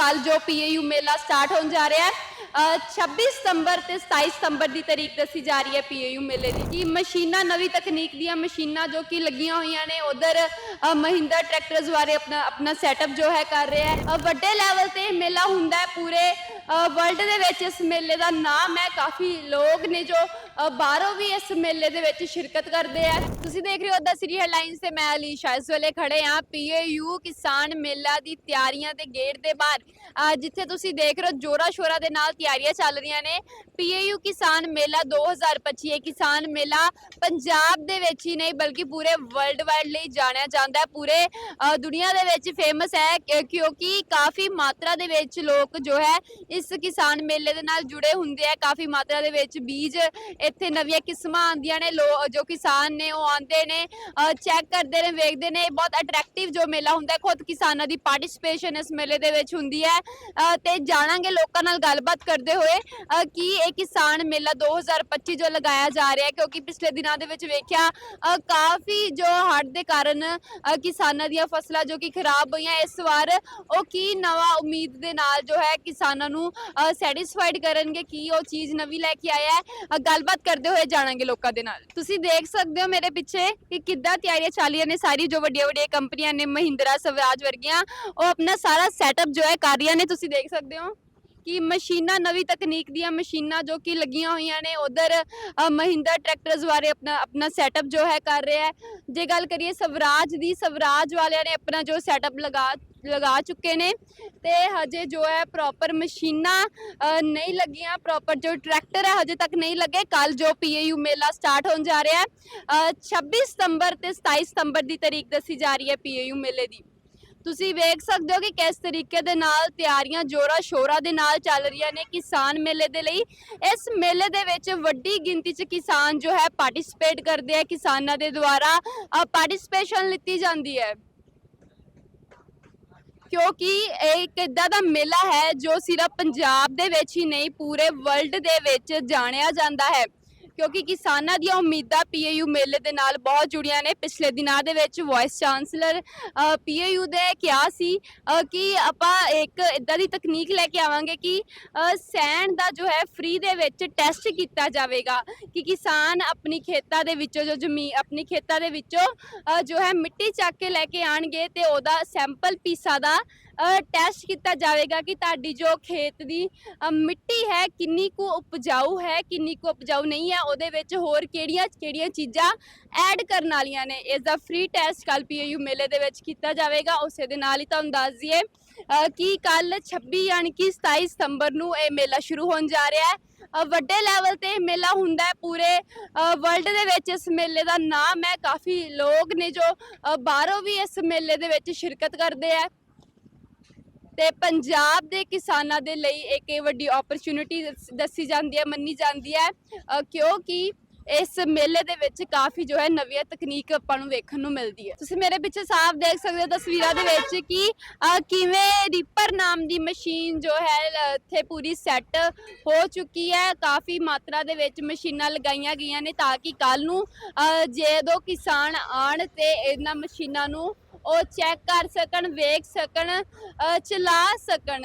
ਕੱਲ ਜੋ ਪੀਏਯੂ ਮੇਲਾ ਸਟਾਰਟ ਹੋਣ ਜਾ ਰਿਹਾ ਹੈ 26 ਸਤੰਬਰ ਤੇ 27 ਸਤੰਬਰ ਦੀ ਤਾਰੀਖ ਦੱਸੀ ਜਾ ਰਹੀ ਹੈ ਪੀਏਯੂ ਮੇਲੇ ਦੀ, ਕਿ ਮਸ਼ੀਨਾਂ, ਨਵੀਂ ਤਕਨੀਕ ਦੀਆਂ ਮਸ਼ੀਨਾਂ ਜੋ ਕਿ ਲੱਗੀਆਂ ਹੋਈਆਂ ਨੇ, ਉਧਰ ਮਹਿੰਦਰ ਟਰੈਕਟਰਸ ਬਾਰੇ ਆਪਣਾ ਆਪਣਾ ਸੈਟਅਪ ਜੋ ਹੈ ਕਰ ਰਿਹਾ ਹੈ। ਵੱਡੇ ਲੈਵਲ ਤੇ ਮੇਲਾ ਹੁੰਦਾ ਹੈ ਪੂਰੇ ਵਰਲਡ ਦੇ ਵਿੱਚ ਇਸ ਮੇਲੇ ਦਾ ਨਾਮ ਹੈ। ਕਾਫੀ ਲੋਕ ਨੇ ਜੋ ਬਾਹਰੋਂ ਵੀ ਇਸ ਮੇਲੇ ਦੇ ਵਿੱਚ ਸ਼ਿਰਕਤ ਕਰਦੇ ਆ। ਤੁਸੀਂ ਦੇਖ ਰਹੇ ਹੋ ਦਾ ਸਿਰੀ ਹੈਡਲਾਈਨਸ ਤੇ ਮੈਂ ਅਲੀਸ਼ਾ। ਇਸ ਵੇਲੇ ਖੜੇ ਆ ਪੀਏਯੂ ਕਿਸਾਨ ਮੇਲਾ ਦੀ ਤਿਆਰੀਆਂ ਦੇ ਗੇਟ ਦੇ ਬਾਹਰ। ਜਿੱਥੇ ਤੁਸੀਂ ਦੇਖ ਰਹੇ ਹੋ ਜੋਰਾ ਸ਼ੋਰਾ ਦੇ ਨਾਲ ਤਿਆਰੀਆਂ ਚੱਲ ਰਹੀਆਂ ਨੇ। ਪੀਏਯੂ ਕਿਸਾਨ ਮੇਲਾ 2025 ਇਹ ਕਿਸਾਨ ਮੇਲਾ ਪੰਜਾਬ ਦੇ ਵਿੱਚ ਹੀ ਨਹੀਂ, ਬਲਕਿ ਪੂਰੇ ਵਰਲਡ ਵਾਈਡ ਲਈ ਜਾਣਿਆ ਜਾਂਦਾ ਹੈ। ਪੂਰੇ ਦੁਨੀਆ ਦੇ ਵਿੱਚ ਫੇਮਸ ਹੈ ਕਿਉਂਕਿ ਕਾਫੀ ਮਾਤਰਾ ਦੇ ਵਿੱਚ ਲੋਕ ਜੋ ਹੈ ਇਸ ਕਿਸਾਨ ਮੇਲੇ ਦੇ ਨਾਲ ਜੁੜੇ ਹੁੰਦੇ ਆ ਕਾਫੀ ਮਾਤਰਾ ਦੇ ਵਿੱਚ ਬੀਜ ਇੱਥੇ ਨਵੀਆਂ ਕਿਸਮਾਂ ਆਉਂਦੀਆਂ ਨੇ ਲੋ- ਜੋ ਕਿਸਾਨ ਨੇ ਉਹ ਆਉਂਦੇ ਨੇ ਚੈੱਕ ਕਰਦੇ ਨੇ ਵੇਖਦੇ ਨੇ ਬਹੁਤ ਅਟਰੈਕਟਿਵ ਜੋ ਮੇਲਾ ਹੁੰਦਾ ਹੈ ਖੁਦ ਕਿਸਾਨਾਂ ਦੀ ਪਾਰਟਿਸਿਪੇਸ਼ਨ ਇਸ ਮੇਲੇ ਦੇ ਵਿੱਚ ਹੁੰਦੀ ਹੈ। ਤੇ ਜਾਣਾਂਗੇ ਲੋਕਾਂ ਨਾਲ ਗੱਲਬਾਤ ਕਰਦੇ ਹੋਏ ਅ, ਕਿ ਇਹ ਕਿਸਾਨ ਮੇਲਾ 2025 ਜੋ ਲਗਾਇਆ ਜਾ ਰਿਹਾ ਹੈ ਕਿਉਂਕਿ ਪਿਛਲੇ ਦਿਨਾਂ ਦੇ ਵਿੱਚ ਵੇਖਿਆ ਕਾਫੀ ਜੋ ਹੜ੍ਹ ਦੇ ਕਾਰਨ ਕਿਸਾਨਾਂ ਦੀਆਂ ਫਸਲਾਂ ਜੋ ਕਿ ਖਰਾਬ ਹੋਈਆਂ ਇਸ ਵਾਰ ਉਹ ਕੀ ਨਵਾਂ ਉਮੀਦ ਦੇ ਨਾਲ ਜੋ ਹੈ ਕਿਸਾਨਾਂ ਨੂੰ ਸੈਟੀਸਫਾਈਡ ਕਰਨਗੇ ਕੀ ਉਹ ਚੀਜ਼ ਨਵੀਂ ਲੈ ਕੇ ਆਇਆ ਹੈ। ਅ, ਗੱਲਬਾਤ ਕਰਦੇ ਹੋਏ ਜਾਣਾਂਗੇ ਲੋਕਾਂ ਦੇ ਨਾਲ। ਤੁਸੀਂ ਦੇਖ ਸਕਦੇ ਹੋ ਮੇਰੇ ਪਿੱਛੇ ਕਿ ਕਿੱਦਾਂ ਤਿਆਰੀਆਂ ਚੱਲ ਨੇ ਸਾਰੀ ਜੋ ਵੱਡੀਆਂ ਵੱਡੀਆਂ ਕੰਪਨੀਆਂ ਨੇ ਮਹਿੰਦਰਾ ਸਵਰਾਜ ਵਰਗੀਆਂ ਉਹ ਆਪਣਾ ਸਾਰਾ ਸੈਟਅਪ ਜੋ ਹੈ ਕਰ ਰਹੀਆਂ ਨੇ ਤੁਸੀਂ ਦੇਖ ਸਕਦੇ ਹੋ। ਕਿ ਮਸ਼ੀਨਾਂ, ਨਵੀਂ ਤਕਨੀਕ ਦੀਆਂ ਮਸ਼ੀਨਾਂ ਜੋ ਕਿ ਲੱਗੀਆਂ ਹੋਈਆਂ ਨੇ, ਉਧਰ ਮਹਿੰਦਰ ਟਰੈਕਟਰਸ ਬਾਰੇ ਆਪਣਾ ਆਪਣਾ ਸੈਟਅਪ ਜੋ ਹੈ ਕਰ ਰਿਹਾ ਹੈ। ਜੇ ਗੱਲ ਕਰੀਏ ਸਵਰਾਜ ਦੀ, ਸਵਰਾਜ ਵਾਲਿਆਂ ਨੇ ਆਪਣਾ ਜੋ ਸੈਟਅਪ ਲਗਾ ਲਗਾ ਚੁੱਕੇ ਨੇ ਤੇ ਹਜੇ ਜੋ ਹੈ ਪ੍ਰੋਪਰ ਮਸ਼ੀਨਾਂ ਨਹੀਂ ਲੱਗੀਆਂ ਪ੍ਰੋਪਰ ਜੋ ਟਰੈਕਟਰ ਹੈ ਹਜੇ ਤੱਕ ਨਹੀਂ ਲੱਗੇ। ਕੱਲ ਜੋ ਪੀਏਯੂ ਮੇਲਾ ਸਟਾਰਟ ਹੋਣ ਜਾ ਰਿਹਾ ਹੈ। 26 ਸਤੰਬਰ ਤੇ 27 ਸਤੰਬਰ ਦੀ ਤਾਰੀਖ ਦੱਸੀ ਜਾ ਰਹੀ ਹੈ ਪੀਏਯੂ ਮੇਲੇ ਦੀ। ਤੁਸੀਂ ਵੇਖ ਸਕਦੇ ਹੋ ਕਿ ਕਿਸ ਤਰੀਕੇ ਦੇ ਨਾਲ ਤਿਆਰੀਆਂ ਜੋਰਾ ਸ਼ੋਰਾ ਦੇ ਨਾਲ ਚੱਲ ਰਹੀਆਂ ਨੇ ਕਿਸਾਨ ਮੇਲੇ ਦੇ ਲਈ। ਇਸ ਮੇਲੇ ਦੇ ਵਿੱਚ ਵੱਡੀ ਗਿਣਤੀ 'ਚ ਕਿਸਾਨ ਜੋ ਹੈ ਪਾਰਟਿਸਿਪੇਟ ਕਰਦੇ ਆ ਕਿਸਾਨਾਂ ਦੇ ਦੁਆਰਾ। ਪਾਰਟਿਸਿਪੇਸ਼ਨ ਲਿੱਤੀ ਜਾਂਦੀ ਹੈ। ਕਿਉਂਕਿ ਇਹ ਇੱਕ ਇਦਾਂ ਦਾ ਮੇਲਾ ਹੈ ਜੋ ਸਿਰਫ ਪੰਜਾਬ ਦੇ ਵਿੱਚ ਹੀ ਨਹੀਂ, ਪੂਰੇ ਵਰਲਡ ਦੇ ਵਿੱਚ ਜਾਣਿਆ ਜਾਂਦਾ ਹੈ। ਕਿਉਂਕਿ ਕਿਸਾਨਾਂ ਦੀਆਂ ਉਮੀਦਾਂ ਪੀਏਯੂ ਮੇਲੇ ਦੇ ਨਾਲ ਬਹੁਤ ਜੁੜੀਆਂ ਨੇ। ਪਿਛਲੇ ਦਿਨਾਂ ਦੇ ਵਿੱਚ ਵਾਈਸ ਚਾਂਸਲਰ ਪੀਏਯੂ ਦੇ ਕਿਹਾ ਸੀ ਕਿ ਆਪਾਂ ਇੱਕ ਇਦਾਂ ਦੀ ਤਕਨੀਕ ਲੈ ਕੇ ਆਵਾਂਗੇ ਕਿ ਅ, ਸੈਂਡ ਦਾ ਜੋ ਹੈ ਫ੍ਰੀ ਦੇ ਵਿੱਚ ਟੈਸਟ ਕੀਤਾ ਜਾਵੇਗਾ ਕਿ ਕਿਸਾਨ ਆਪਣੀ ਖੇਤਾਂ ਦੇ ਵਿੱਚੋਂ ਜੋ ਜ਼ਮੀਨ ਆਪਣੀ ਖੇਤਾਂ ਦੇ ਵਿੱਚੋਂ ਜੋ ਹੈ ਮਿੱਟੀ ਚੱਕ ਕੇ ਲੈ ਕੇ ਆਣਗੇ ਤੇ ਉਹਦਾ ਸੈਂਪਲ ਪੀਸਾ ਦਾ ਟੈਸਟ ਕੀਤਾ ਜਾਵੇਗਾ ਕਿ ਤੁਹਾਡੀ ਜੋ ਖੇਤ ਦੀ ਮਿੱਟੀ ਹੈ, ਕਿੰਨੀ ਕੁ ਉਪਜਾਊ ਹੈ, ਕਿੰਨੀ ਕੁ ਉਪਜਾਊ ਨਹੀਂ ਹੈ, ਉਹਦੇ ਵਿੱਚ ਹੋਰ ਕਿਹੜੀਆਂ ਕਿਹੜੀਆਂ ਚੀਜ਼ਾਂ ਐਡ ਕਰਨ ਵਾਲੀਆਂ ਨੇ। ਇਸ ਦਾ ਫ੍ਰੀ ਟੈਸਟ ਕੱਲ ਪੀਏਯੂ ਮੇਲੇ ਦੇ ਵਿੱਚ ਕੀਤਾ ਜਾਵੇਗਾ। ਉਸੇ ਦੇ ਨਾਲ ਹੀ ਤੁਹਾਨੂੰ ਦੱਸ ਦਈਏ ਕਿ ਕੱਲ 26 ਯਾਨੀ ਕਿ 27 ਸਤੰਬਰ ਨੂੰ ਇਹ ਮੇਲਾ ਸ਼ੁਰੂ ਹੋਣ ਜਾ ਰਿਹਾ ਹੈ। ਵੱਡੇ ਲੈਵਲ ਤੇ ਇਹ ਮੇਲਾ ਹੁੰਦਾ ਹੈ ਪੂਰੇ ਵਰਲਡ ਦੇ ਵਿੱਚ। ਇਸ ਮੇਲੇ ਦਾ ਨਾਮ ਹੈ। ਕਾਫੀ ਲੋਕ ਨੇ ਜੋ ਬਾਹਰੋਂ ਵੀ ਇਸ ਮੇਲੇ ਦੇ ਵਿੱਚ ਸ਼ਿਰਕਤ ਕਰਦੇ ਆ। ਤੇ ਪੰਜਾਬ ਦੇ ਕਿਸਾਨਾਂ ਦੇ ਲਈ ਇੱਕ ਇਹ ਵੱਡੀ ਓਪਰਚ्युनिटी ਦੱਸੀ ਜਾਂਦੀ ਹੈ, ਮੰਨੀ ਜਾਂਦੀ ਹੈ। ਕਿਉਂਕਿ ਇਸ ਮੇਲੇ ਦੇ ਵਿੱਚ ਕਾਫੀ ਜੋ ਹੈ ਨਵੀਆਂ ਤਕਨੀਕ ਆਪਾਂ ਨੂੰ ਵੇਖਣ ਨੂੰ ਮਿਲਦੀ ਹੈ। ਤੁਸੀਂ ਮੇਰੇ ਪਿੱਛੇ ਸਾਫ਼ ਦੇਖ ਸਕਦੇ ਹੋ ਤਸਵੀਰਾਂ ਦੇ ਵਿੱਚ ਕਿ ਕਿਵੇਂ ਰੀਪਰ ਨਾਮ ਦੀ ਮਸ਼ੀਨ ਜੋ ਹੈ ਇੱਥੇ ਪੂਰੀ ਸੈੱਟ ਹੋ ਚੁੱਕੀ ਹੈ। ਕਾਫੀ ਮਾਤਰਾ ਦੇ ਵਿੱਚ ਮਸ਼ੀਨਾਂ ਲਗਾਈਆਂ ਗਈਆਂ ਨੇ ਤਾਂ ਕਿ ਕੱਲ ਨੂੰ ਜੇ ਜਦੋਂ ਕਿਸਾਨ ਆਣ ਤੇ ਇਹਨਾਂ ਮਸ਼ੀਨਾਂ ਨੂੰ ਉਹ ਚੈੱਕ ਕਰ ਸਕਣ ਵੇਖ ਸਕਣ ਚਲਾ ਸਕਣ।